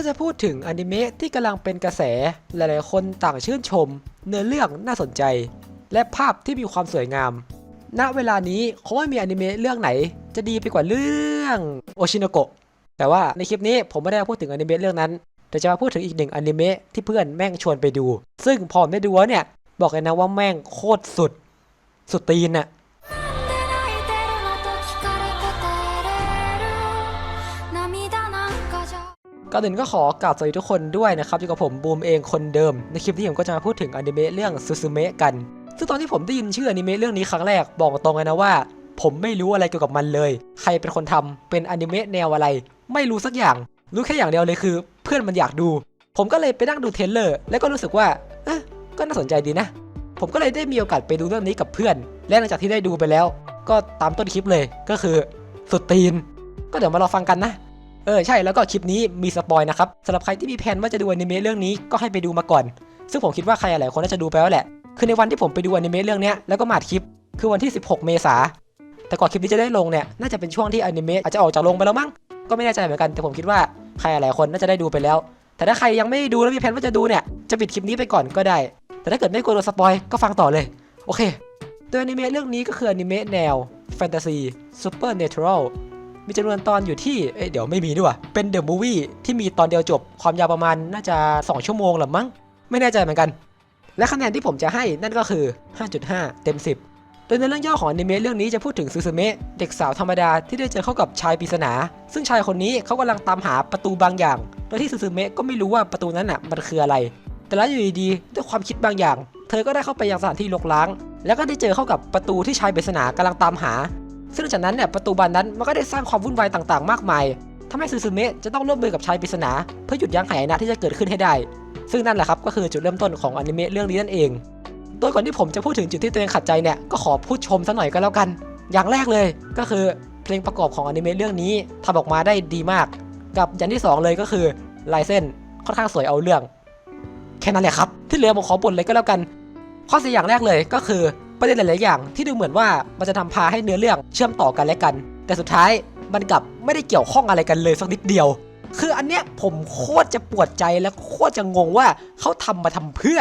าจะพูดถึงอนิเมะที่กำลังเป็นกระแส หลายๆ คนต่างชื่นชม เนื้อเรื่องน่าสนใจ และภาพที่มีความสวยงาม ณ เวลานี้คงไม่มีอนิเมะเรื่องไหน จะดีไปกว่าเรื่องโอชิโนโกะ แต่ว่าในคลิปนี้ผมไม่ได้พูดถึงอนิเมะเรื่องนั้น แต่จะมาพูดถึงอีกหนึ่งอนิเมะที่เพื่อนแม่งชวนไปดู ซึ่งพอมได้ดูเนี่ย บอกเลยนะว่าแม่งโคตรสุด สุดตีนน่ะ ก่อนอื่นก็ขอกราบสวัสดีทุกคนด้วยนะครับอยู่กับผมบูมเองคนเดิม ในคลิปนี้ผมก็จะมาพูดถึงอนิเมะเรื่องซูซูเมะกัน ซึ่งตอนที่ผมได้ยินชื่ออนิเมะเรื่องนี้ครั้งแรกบอกตรงเลยนะว่า ผมไม่รู้อะไรเกี่ยวกับมันเลย ใครเป็นคนทำเป็นอนิเมะแนวอะไร ไม่รู้สักอย่าง รู้แค่อย่างเดียวเลยคือ เพื่อนมันอยากดู ผมก็เลยไปนั่งดูเทเลอร์ แล้วก็รู้สึกว่าเออก็น่าสนใจดีนะ ผมก็เลยได้มีโอกาสไปดูเรื่องนี้กับเพื่อน และหลังจากที่ได้ดูไปแล้ว ก็ตามต้นคลิปเลยก็คือสุดตีน ก็เดี๋ยวมารอฟังกันนะ เออใช่แล้วก็คลิปนี้มีสปอยนะครับสำหรับใครที่มีแผนว่าจะดูอนิเมะเรื่องนี้ก็ให้ไปดูมาก่อน ซึ่งผมคิดว่าใครหลายคนน่าจะดูไปแล้วแหละ คือในวันที่ผมไปดูอนิเมะเรื่องเนี้ยแล้วก็มาดคลิป คือวันที่ 16 เมษาแต่ก่อนคลิปนี้จะได้ลงเนี่ยน่าจะเป็นช่วงที่อนิเมะอาจจะออกจากโรงไปแล้วมั้งก็ไม่แน่ใจเหมือนกัน แต่ผมคิดว่าใครหลายคนน่าจะได้ดูไปแล้ว แต่ถ้าใครยังไม่ด้ดูแล้วมีแผนว่าจะดูเนี่ยจะปิดคลิปนี้ไปก่อนก็ได้ แต่ถ้าเกิดไม่กลัวโดนสปอยก็ฟังต่อเลยโอเคโดยอนิเมะเรื่องนี้ก็คืออนิเมะแนวแฟนตาซีซูเปอร์เนเชอรัล มีจำนวนตอนอยู่ที่เอ้ยเดี๋ยวไม่มีด้วยเป็นเดอะมูวี่ที่มีตอนเดียวจบความยาวประมาณน่าจะ 2 ชั่วโมงหรือมั้ง ไม่แน่ใจเหมือนกัน และคะแนนที่ผมจะให้นั่นก็คือ 5.5 เต็ม 10 โดยในเรื่องย่อของอนิเมะเรื่องนี้จะพูดถึงซูซูเมะเด็กสาวธรรมดาที่ได้เจอเข้ากับชายปริศนา ซึ่งชายคนนี้เขากำลังตามหาประตูบางอย่าง โดยที่ซูซูเมะก็ไม่รู้ว่าประตูนั้นอะมันคืออะไร แต่แล้วอยู่ดีๆด้วยความคิดบางอย่าง เธอก็ได้เข้าไปยังสถานที่รกร้างแล้วก็ได้เจอเข้ากับประตูที่ชายปริศนากำลังตามหา ซึ่งจากนั้นเนี่ยประตูบานนั้นมันก็ได้สร้างความวุ่นวายต่างๆ มากมายทำให้ซูซูเมะจะต้องร่วมมือกับชายปริศนา เพื่อหยุดยั้งหายนะที่จะเกิดขึ้นให้ได้ ซึ่งนั่นแหละครับก็คือจุดเริ่มต้นของอนิเมะเรื่องนี้นั่นเอง โดยก่อนที่ผมจะพูดถึงจุดที่ตัวเองขัดใจเนี่ยก็ขอพูดชมสักหน่อยก็แล้วกัน อย่างแรกเลยก็คือเพลงประกอบของอนิเมะเรื่องนี้ทำออกมาได้ดีมาก กับอย่างที่สองเลยก็คือลายเส้นค่อนข้างสวยเอาเรื่อง แค่นั้นแหละครับ ที่เหลือผมขอบ่นเลยก็แล้วกัน ข้อเสียอย่างแรกเลยก็คือ ประเด็นหลาย ๆ อย่างที่ดูเหมือนว่ามันจะทำพาให้เนื้อเรื่องเชื่อมต่อกันและกัน แต่สุดท้ายมันกลับไม่ได้เกี่ยวข้องอะไรกันเลยสักนิดเดียว คืออันเนี้ยผมโคตรจะปวดใจและโคตรจะงงว่าเขาทำมาทำเพื่อ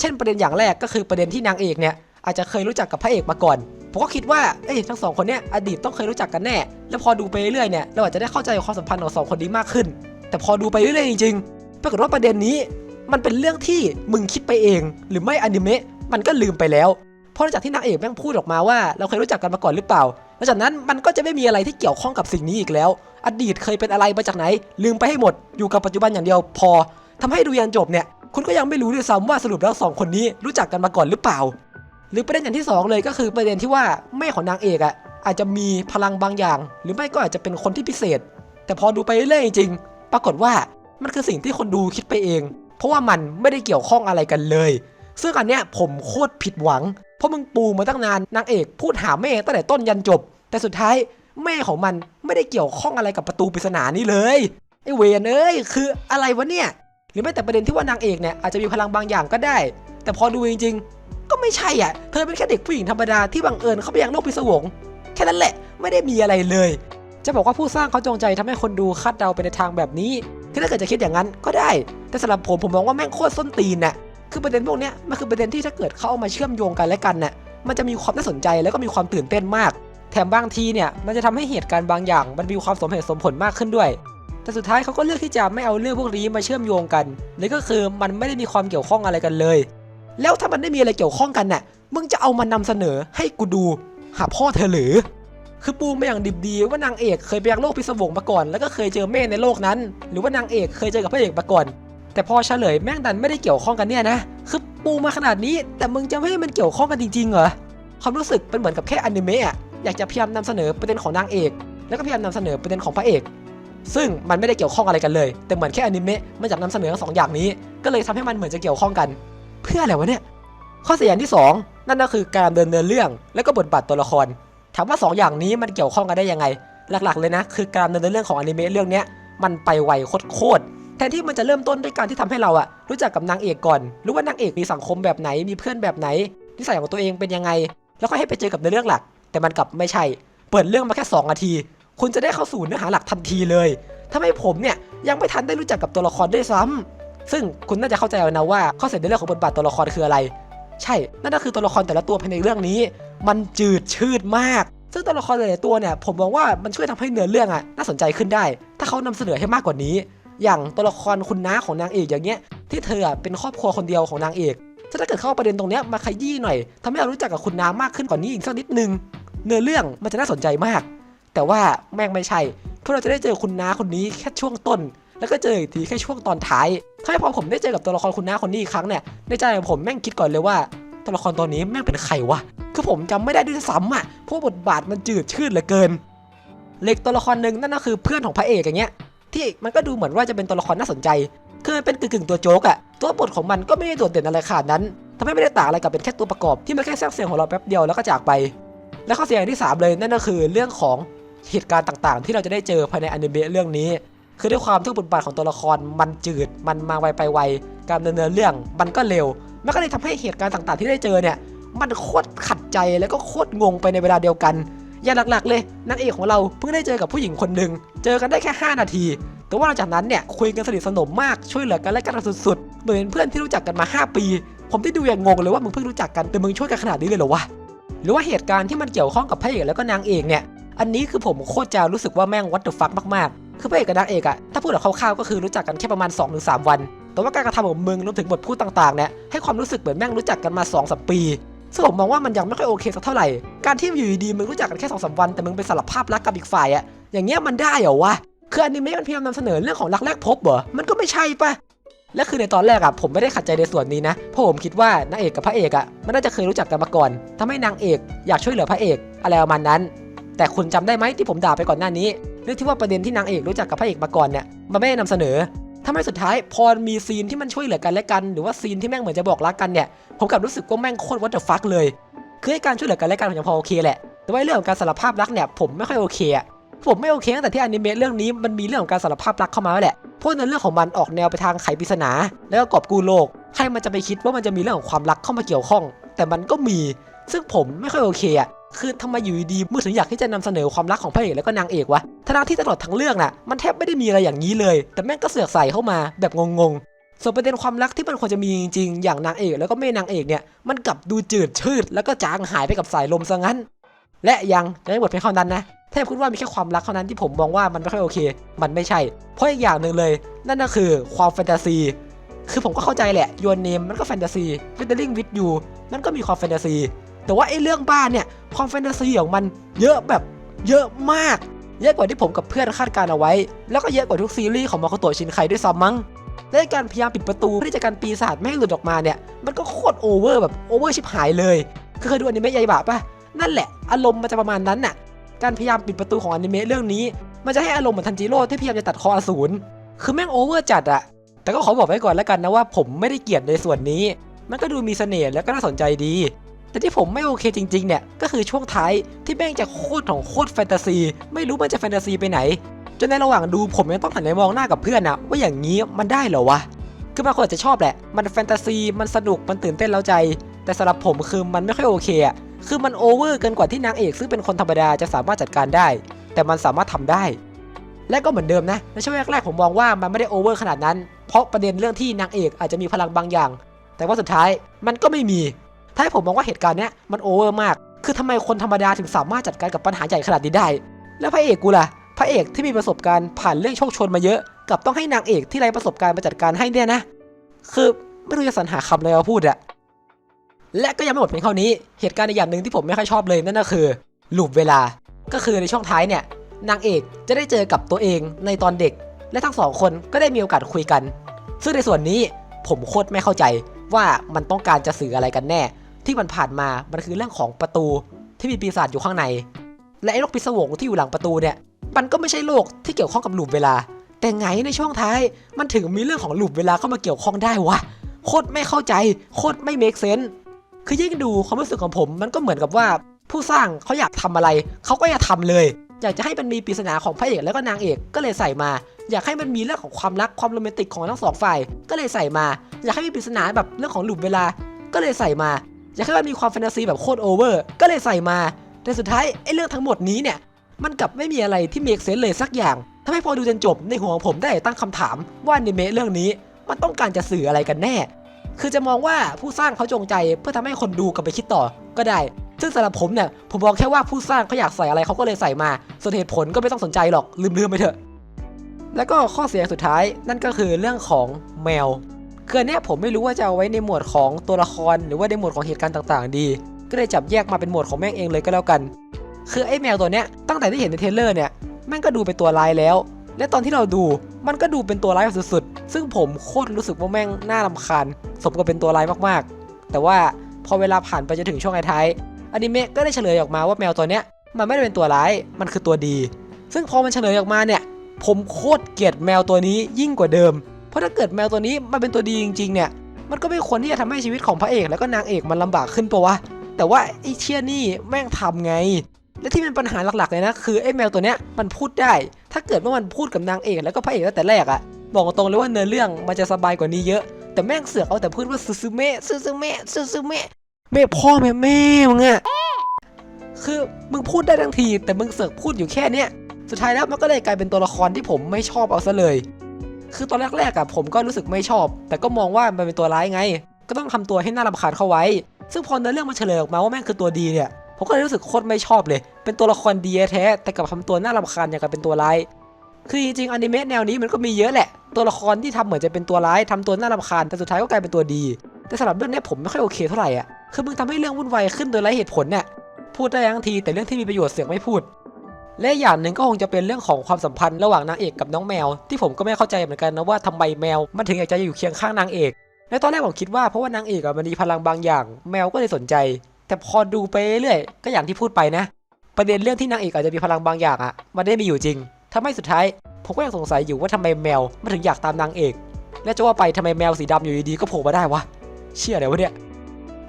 เช่นประเด็นอย่างแรกก็คือประเด็นที่นางเอกเนี่ยอาจจะเคยรู้จักกับพระเอกมาก่อนผมก็คิดว่าเอ้ยทั้งสองคนเนี้ยอดีตต้องเคยรู้จักกันแน่ แล้วพอดูไปเรื่อยเนี่ยเราอาจจะได้เข้าใจความสัมพันธ์ของสองคนนี้มากขึ้น แต่พอดูไปเรื่อยจริงๆปรากฏว่าประเด็นนี้มันเป็นเรื่องที่มึงคิดไปเอง หรือไม่อนิเมะมันก็ลืมไปแล้ว เพราะจากที่นางเอกแม่งพูดออกมาว่า เราเคยรู้จักกันมาก่อนหรือเปล่าหลังจากนั้นมันก็จะไม่มีอะไรที่เกี่ยวข้องกับสิ่งนี้อีกแล้ว อดีตเคยเป็นอะไรมาจากไหน ลืมไปให้หมดอยู่กับปัจจุบันอย่างเดียวพอทำให้ดูยันจบเนี่ยคุณก็ยังไม่รู้ด้วยซ้ำว่าสรุปแล้วสองคนนี้รู้จักกันมาก่อนหรือเปล่า หรือประเด็นอย่างที่สองเลยก็คือประเด็นที่ว่าแม่ของนางเอกอะอาจจะมีพลังบางอย่าง หรือไม่ก็อาจจะเป็นคนที่พิเศษ แต่พอดูไปเรื่อยจริง ปรากฏว่ามันคือสิ่งที่คนดูคิดไปเอง เพราะว่ามันไม่ได้เกี่ยวข้องอะไรกันเลย ซึ่งอันเนี้ยผมโคตรผิดหวัง เพราะมึงปูมาตั้งนานนางเอกพูดหาแม่ตั้งแต่ต้นยันจบ แต่สุดท้ายแม่ของมันไม่ได้เกี่ยวข้องอะไรกับประตูปริศนานี้เลยไอเวนเอ้ยคืออะไรวะเนี่ยหรือแม้แต่ประเด็นที่ว่านางเอกเนี่ยอาจจะมีพลังบางอย่างก็ได้ แต่พอดูจริง ๆ ก็ไม่ใช่อะ เธอเป็นแค่เด็กผู้หญิงธรรมดาที่บังเอิญเข้าไปยังโลกพิศวงแค่นั้นแหละไม่ได้มีอะไรเลย จะบอกว่าผู้สร้างเขาจงใจทำให้คนดูคาดเดาไปในทางแบบนี้คือถ้าเกิดจะคิดอย่างนั้นก็ได้ แต่สำหรับผมผมมองว่าแม่งโคตรส้นตีนน่ะ คือประเด็นพวกนี้มันคือประเด็นที่ถ้าเกิดเขาเอามาเชื่อมโยงกันและกันเน่ะมันจะมีความน่าสนใจแล้วก็มีความตื่นเต้นมาก แถมบางทีเนี่ยมันจะทำให้เหตุการณ์บางอย่าง มันมีความสมเหตุสมผลมากขึ้นด้วย แต่สุดท้ายเขาก็เลือกที่จะไม่เอาเรื่องพวกนี้มาเชื่อมโยงกันเลยก็คือมันไม่ได้มีความเกี่ยวข้องอะไรกันเลย แล้วถ้ามันได้มีอะไรเกี่ยวข้องกันน่ะมึงจะเอามานำเสนอให้กูดูหาพ่อเธอหรือคือปูมาอย่างดิบดีว่านางเอกเคยไปยังโลกพิศวงมาก่อน แล้วก็เคยเจอเมฆในโลกนั้น หรือว่านางเอกเคยเจอกับพระเอกมาก่อน แต่พอเฉลยแม่งดันไม่ได้เกี่ยวข้องกันเนี่ยนะ คือปูมาขนาดนี้ แต่มึงจะไม่ให้มันเกี่ยวข้องกันจริงๆเหรอ ความรู้สึกเป็นเหมือนกับแค่อนิเมะอะอยากจะพยายามนำเสนอประเด็นของนางเอก แล้วก็พยายามนำเสนอประเด็นของพระเอก ซึ่งมันไม่ได้เกี่ยวข้องอะไรกันเลย แต่เหมือนแค่อนิเมะมันอยากนำเสนอทั้งสองอย่างนี้ ก็เลยทำให้มันเหมือนจะเกี่ยวข้องกัน เพื่ออะไรวะเนี่ย ข้อเสียอย่างที่สองนั่นก็คือการเดินเนื้อเรื่อง และก็บทบาทตัวละคร ถามว่าสองอย่างนี้มันเกี่ยวข้องกันได้ยังไง หลักๆเลยนะ คือการดำเนินเรื่องของอนิเมะเรื่องนี้มันไปไวโคตร แทนที่มันจะเริ่มต้นด้วยการที่ทำให้เราอะรู้จักกับนางเอกก่อน รู้ว่านางเอกมีสังคมแบบไหน มีเพื่อนแบบไหน นิสัยของตัวเองเป็นยังไง แล้วก็ให้ไปเจอกับในอเรื่องหลัก แต่มันกลับไม่ใช่ เปิดเรื่องมาแค่2นาที คุณจะได้เข้าสู่เนื้อหาหลักทันทีเลยทำให้ผมเนี่ยยังไม่ทันได้รู้จักกับตัวละครด้วยซ้ำซึ่งคุณน่าจะเข้าใจแล้วนะว่าข้อเสียในเรื่องของบทบาทตัวละครคืออะไร ใช่ นั่นก็คือตัวละครแต่ละตัวภายในเรื่องนี้ มันจืดชืดมากซึ่งตัวละครหลายตัวเนี่ยผมมองว่ามันช่วยทำให้เนื้อเรื่องอะน่าสนใจขึ้นได้ ถ้าเขานำเสนอให้มากกว่านี้ อย่างตัวละครคุณน้าของนางเอกอย่างเงี้ยที่เธอเป็นครอบครัวคนเดียวของนางเอกถ้าเกิดเข้าประเด็นตรงเนี้ยมาขยี้หน่อยทำให้เรารู้จักกับคุณน้ามากขึ้นกว่านี้อีกสักนิดนึงเนื้อเรื่องมันจะน่าสนใจมาก แต่ว่าแม่งไม่ใช่พวกเราจะได้เจอคุณน้าคนนี้แค่ช่วงต้น แล้วก็เจออีกทีแค่ช่วงตอนท้ายถ้าพอผมได้เจอกับตัวละครคุณน้าคนนี้อีกครั้งเนี่ยในใจของผมแม่งคิดก่อนเลยว่าตัวละครตัวนี้แม่งเป็นใครวะคือผมจำไม่ได้ด้วยซ้ำอะเพราะบทบาทมันจืดชืดเหลือเกินเล็กตัวละครหนึ่งนั่นก็คือเพื่อนของพระเอกอย่างเงี้ย ที่มันก็ดูเหมือนว่าจะเป็นตัวละครน่าสนใจ คือมันเป็นกึ่งๆตัวโจ๊กอะตัวบทของมันก็ไม่ได้โดดเด่นอะไรขนาดนั้นทำให้ไม่ได้ต่างอะไรกับเป็นแค่ตัวประกอบที่มันแค่แทรกเสียงของเราแป๊บเดียวแล้วก็จากไป และข้อเสียอย่างที่สามเลยนั่นก็คือเรื่องของเหตุการณ์ต่างๆ ที่เราจะได้เจอภายในอนิเมะเรื่องนี้ คือด้วยความที่บทบาทของตัวละครมันจืด มันมาไวไปไว การดำเนินเรื่องมันก็เร็ว มันก็เลยทำให้เหตุการณ์ต่างๆ ที่ได้เจอเนี่ย มันโคตรขัดใจแล้วก็โคตรงงไปในเวลาเดียวกัน อย่างหลักๆ เลยนางเอกของเราเพิ่งได้เจอกับผู้หญิงคนหนึ่งเจอกันได้แค่ 5 นาที แต่ว่าหลังจากนั้นเนี่ยคุยกันสนิทสนมมากช่วยเหลือกันและกันสุดๆเหมือนเป็นเพื่อนที่รู้จักกันมา 5 ปี ผมที่ดูอย่างงงเลยว่ามึงเพิ่งรู้จักกันแต่มึงช่วยกันขนาดนี้เลยเหรอวะหรือว่าเหตุการณ์ที่มันเกี่ยวข้องกับพระเอกแล้วก็นางเอกเนี่ยอันนี้คือผมโคตรจะรู้สึกว่าแม่งวัตถุฟักมากๆ คือพระเอกกับนางเอกอะถ้าพูดแบบคร่าวๆก็คือรู้จักกันแค่ประมาณ 2-3 วัน แต่ว่าการกระทำของมึงรวมถึงบทพูดต่างๆเนี่ยให้ความรู้สึกเหมือนแม่งรู้จักกันมา2อสปีซึ่งผมมองว่ามันยังไม่ค่อยโอเคสักเท่าไหร่ การที่อยู่ดีๆมึงรู้จักกันแค่2องสวันแต่มึงไปสารภาพรักกับอีกฝ่ายอะอย่างเงี้ยมันได้เหรอวะคืออนิเมะมันพยายามนำเสนอเรื่องของรักแรกพบเหรอมันก็ไม่ใช่ปะและคือในตอนแรกอะผมไม่ได้ขัดใจในส่วนนี้นะเพราะผมคิดว่านางเอกกับพระเอกอะมันน่าจะเคยรู้จักกันมาก่อนทำให้นางเอกอยากช่วยเหลือพระเอกอะไรประมาณนั้น แต่คุณจำได้ไหมที่ผมด่าไปก่อนหน้านี้เรื่องที่ว่าประเด็นที่นางเอกรู้จักกับพระเอกมาก่อนเนี่ยมันไม่ได้นำเสนอทำให้สุดท้ายพอมีซีนที่มันช่วยเหลือกันและกัน หรือว่าซีนที่แม่งเหมือนจะบอกรักกันเนี่ยผมกลับรู้สึกว่าแม่งโคตรวัตถุฟักเลย คือให้การช่วยเหลือกันและกันผมยังพอโอเคแหละ แต่ว่าเรื่องของการสารภาพรักเนี่ยผมไม่ค่อยโอเคอะผมไม่โอเคตั้งแต่ที่อนิเมะเรื่องนี้มันมีเรื่องของการสารภาพรักเข้ามาแล้วแหละเพราะในเรื่องของมันออกแนวไปทางไขปริศนา แล้วก็กอบกู้โลก ใครมันจะไปคิดว่ามันจะมีเรื่องของความรักเข้ามาเกี่ยวข้อง แต่มันก็มี ซึ่งผมไม่ค่อยโอเคอะคือทำไมอยู่ดีๆมือถึงอยากที่จะนำเสนอความรักของพระเอกแล้วก็นางเอกวะทั้งที่ตลอดทั้งเรื่องน่ะ มันแทบไม่ได้มีอะไรอย่างนี้เลย แต่แม่งก็เสือกใส่เข้ามาแบบงง ส่วนประเด็นความรักที่มันควรจะมีจริงๆ อย่างนางเอกแล้วก็แม่นางเอกเนี่ย มันกลับดูจืดชืด แล้วก็จางหายไปกับสายลมซะงั้น และยังยังไม่หมดเพียงเท่านั้นนะถ้าพูดว่ามีแค่ความรักเท่านั้นที่ผมมองว่ามันไม่ค่อยโอเค มันไม่ใช่ เพราะอีกอย่างหนึ่งเลย นั่นก็คือความแฟนตาซี คือผมก็เข้าใจแหละยูนเนมมันก็แฟนตาซีฟิตเตอร์ลิงวิดยูมันก็มีความแฟนตาซี แต่ว่าไอ้เรื่องบ้านเนี่ยความแฟนตาซีของมันเยอะแบบเยอะมาก เยอะกว่าที่ผมกับเพื่อนคาดการเอาไว้ แล้วก็เยอะกว่าทุกซีรีส์ของมาโคโตะชินไคด้วยซ้ำมั้ง และการพยายามปิดประตูเพื่อที่จะกันปีศาจไม่ให้หลุดออกมาเนี่ย มันก็โคตรโอเวอร์แบบโอเวอร์ชิบหายเลยคือเคยดูอนิเมะยายบะปะนั่นแหละ อารมณ์มันจะประมาณนั้นน่ะ การพยายามปิดประตูของอนิเมะเรื่องนี้ มันจะให้อารมณ์เหมือนทันจิโร่ที่พยายามจะตัดคออสูรคือแม่งโอเวอร์จัดอะแต่ก็ขอบอกไว้ก่อนแล้วกันนะว่าผมไม่ได้เกลียดในส่วนนี้ มันก็ดูมีเสน่ห์และก็น่าสนใจดี แต่ที่ผมไม่โอเคจริงๆเนี่ย ก็คือช่วงท้ายที่แม่งจะโคตรของโคตรแฟนตาซี ไม่รู้มันจะแฟนตาซีไปไหน จนในระหว่างดูผมยังต้องหันไปมองหน้ากับเพื่อนนะว่าอย่างนี้มันได้เหรอวะ คือบางคนอาจจะชอบแหละ มันแฟนตาซี มันสนุก มันตื่นเต้นแล้วใจ แต่สำหรับผมคือมันไม่ค่อยโอเคอะคือมันโอเวอร์เกินกว่าที่นางเอกซึ่งเป็นคนธรรมดาจะสามารถจัดการได้ แต่มันสามารถทำได้ และก็เหมือนเดิมนะ ในช่วงแรกๆผมมองว่ามันไม่ได้โอเวอร์ขนาดนั้น เพราะประเด็นเรื่องที่นางเอกอาจจะมีพลังบางอย่าง แต่ว่าสุดท้ายมันก็ไม่มี ถ้าให้ผมมองว่าเหตุการณ์เนี้ยมันโอเวอร์มาก คือทำไมคนธรรมดาถึงสามารถจัดการกับปัญหาใหญ่ขนาดนี้ได้ แล้วพระเอกกูล่ะ พระเอกที่มีประสบการณ์ผ่านเรื่องโชคชนมาเยอะ กับต้องให้นางเอกที่ไร้ประสบการณ์มาจัดการให้เนี่ยนะ คือไม่รู้จะสรรหาคำอะไรมาพูดอะและก็ยังไม่หมดเพียงเท่านี้ เหตุการณ์อีกอย่างหนึ่งที่ผมไม่ค่อยชอบเลยนั่นก็คือลูปเวลา ก็คือในช่วงท้ายเนี่ย นางเอกจะได้เจอกับตัวเองในตอนเด็ก และทั้งสองคนก็ได้มีโอกาสคุยกัน ซึ่งในส่วนนี้ผมโคตรไม่เข้าใจว่ามันต้องการจะสื่ออะไรกันแน่ ที่มันผ่านมา มันคือเรื่องของประตูที่มีปีศาจอยู่ข้างใน และไอ้โรคพิศวงที่อยู่หลังประตูเนี่ย มันก็ไม่ใช่โรคที่เกี่ยวข้องกับลูปเวลา แต่ไงในช่วงท้าย มันถึงมีเรื่องของลูปเวลาเข้ามาเกี่ยวข้องได้วะโคตรไม่เข้าใจ โคตรไม่เมคเซนส์คือยิ่งดูความรู้สึกของผม มันก็เหมือนกับว่าผู้สร้างเขาอยากทำอะไร เขาก็อยากทำเลย อยากจะให้มันมีปริศนาของพระเอกแล้วก็นางเอกก็เลยใส่มา อยากให้มันมีเรื่องของความรักความโรแมนติกของทั้งสองฝ่าย ก็เลยใส่มา อยากให้มีปริศนาแบบเรื่องของลูปเวลา ก็เลยใส่มา อยากให้มันมีความแฟนตาซีแบบโคตรโอเวอร์ ก็เลยใส่มา แต่สุดท้ายไอ้เรื่องทั้งหมดนี้เนี่ย มันกลับไม่มีอะไรที่เมกเซนเลยสักอย่างทำให้พอดูจนจบในหัวของผมได้ตั้งคำถามว่าอนิเมะเรื่องนี้มันต้องการจะสื่ออะไรกันแน่ คือจะมองว่าผู้สร้างเขาจงใจเพื่อทำให้คนดูกลับไปคิดต่อก็ได้ ซึ่งสำหรับผมเนี่ยผมมองแค่ว่าผู้สร้างเขาอยากใส่อะไรเขาก็เลยใส่มาส่วนเหตุผลก็ไม่ต้องสนใจหรอกลืมๆไปเถอะ แล้วก็ข้อเสียสุดท้ายนั่นก็คือเรื่องของแมวคืออันเนี้ยผมไม่รู้ว่าจะเอาไว้ในหมวดของตัวละคร หรือว่าในหมวดของเหตุการณ์ต่าง ๆ ดี ก็เลยจับแยกมาเป็นหมวดของแม่งเองเลยก็แล้วกัน คือไอ้แมวตัวเนี้ยตั้งแต่ที่เห็นในเทเลอร์เนี่ยแม่งก็ดูเป็นตัวร้ายแล้ว และตอนที่เราดูมันก็ดูเป็นตัวร้ายสุดๆ ซึ่งผมโคตรรู้สึกว่าแม่งน่ารำคาญสมกับเป็นตัวร้ายมากๆ แต่ว่าพอเวลาผ่านไปจนถึงช่วงท้ายอนิเมะก็ได้เฉลยออกมาว่าแมวตัวเนี้ยมันไม่ได้เป็นตัวร้าย มันคือตัวดี ซึ่งพอมันเฉลยออกมาเนี่ย ผมโคตรเกลียดแมวตัวนี้ยิ่งกว่าเดิม เพราะถ้าเกิดแมวตัวนี้มันเป็นตัวดีจริงๆ เนี่ย มันก็ไม่ควรที่จะทำให้ชีวิตของพระเอกแล้วก็นางเอกมันลำบากขึ้นปะวะ แต่ว่าไอ้เชี่ยนี่แม่งทำไง และที่เป็นปัญหาหลักๆเลยนะ คือไอ้แมวตัวเนี้ยมันพูดได้ ถ้าเกิดว่ามันพูดกับนางเอกแล้วก็พระเอกตั้งแต่แรกอะบอกตรงเลยว่าเนื้อเรื่องมันจะสบายกว่านี้เยอะ แต่แม่งเสือกเอาแต่พูดว่าซึซึเมะซึซึเมะซึซึเมะแม่พ่อแม่แม่มึงอะคือมึงพูดได้ทั้งที แต่มึงเสือกพูดอยู่แค่เนี้ยสุดท้ายแล้วมันก็เลยกลายเป็นตัวละครที่ผมไม่ชอบเอาซะเลย คือตอนแรกๆอะผมก็รู้สึกไม่ชอบ แต่ก็มองว่ามันเป็นตัวร้ายไง ก็ต้องทำตัวให้น่ารำคาญเข้าไว้ ซึ่งพอเนื้อเรื่องมันเฉลยออกมาว่าแม่งคือตัวดีเนี่ย ผมก็เลยรู้สึกโคตรไม่ชอบเลย เป็นตัวละครดีแท้แต่กลับทำตัวน่ารำคาญอย่างกับเป็นตัวร้ายคือจริงๆอนิเมะแนวนี้มันก็มีเยอะแหละ ตัวละครที่ทำเหมือนจะเป็นตัวร้ายทำตัวน่ารำคาญแต่สุดท้ายก็กลายเป็นตัวดี แต่สำหรับเรื่องนี้ผมไม่ค่อยโอเคเท่าไหร่อะคือมึงทำให้เรื่องวุ่นวายขึ้นโดยไร้เหตุผลเนี่ยพูดได้ทั้งทีแต่เรื่องที่มีประโยชน์เสือกไม่พูด และอย่างหนึ่งก็คงจะเป็นเรื่องของความสัมพันธ์ระหว่างนางเอกกับน้องแมว ที่ผมก็ไม่เข้าใจเหมือนกันนะว่าทำไมแมวมันถึงอยากจะอยู่เคียงข้างนางเอกและตอนแรกผมคิดว่าเพราะว่านางเอกมันมีพลังบางอย่าง แมวก็เลยสนใจ แต่พอดูไปเรื่อยก็อย่างที่พูดไปนะ ประเด็นเรื่องที่นางเอกอาจจะมีพลังบางอย่างอะมันได้มีอยู่จริงทำให้สุดท้ายผมก็ยังสงสัยอยู่ว่าทำไมแมวมันถึงอยากตามนางเอก และจะว่าไปทำไมแมวสีดำอยู่ดีๆก็โผล่มาได้วะ เชี่อะไรวะเนี่ย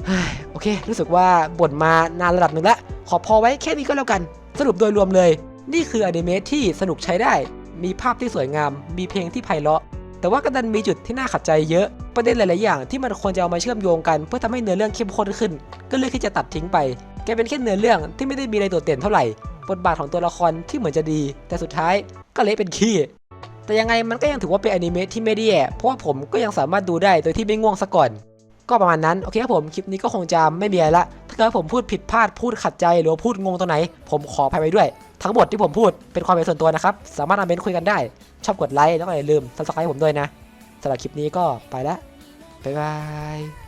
เฮ้ยโอเค รู้สึกว่าบ่นมานานระดับหนึ่งละขอพอไว้แค่นี้ก็แล้วกัน สรุปโดยรวมเลย นี่คืออนิเมะที่สนุกใช้ได้ มีภาพที่สวยงาม มีเพลงที่ไพเราะ แต่ว่าก็ดันมีจุดที่น่าขัดใจเยอะ ประเด็นหลาย ๆ อย่างที่มันควรจะเอามาเชื่อมโยงกัน เพื่อทำให้เนื้อเรื่องเข้มข้นขึ้น ก็เลือกที่จะตัดทิ้งไปแกเป็นแค่เนื้อเรื่องที่ไม่ได้มีอะไรโดดเด่นเท่าไหร่ บทบาทของตัวละครที่เหมือนจะดี แต่สุดท้ายก็เละเป็นขี้ แต่ยังไงมันก็ยังถือว่าเป็นอนิเมะที่ไม่ได้แย่เพราะว่าผมก็ยังสามารถดูได้โดยที่ไม่ง่วงซะก่อน ก็ประมาณนั้น โอเคครับผม คลิปนี้ก็คงจะไม่มีอะไรละ ถ้าเกิดผมพูดผิดพลาด พูดขัดใจ หรือว่าพูดงงตรงไหน ผมขออภัยไปด้วย ทั้งหมดที่ผมพูดเป็นความเป็นส่วนตัวนะครับ สามารถอเมนคุยกันได้ ชอบกดไลค์แล้วก็อย่าลืม subscribe ผมด้วยนะสำหรับคลิปนี้ก็ไปละบ๊ายบาย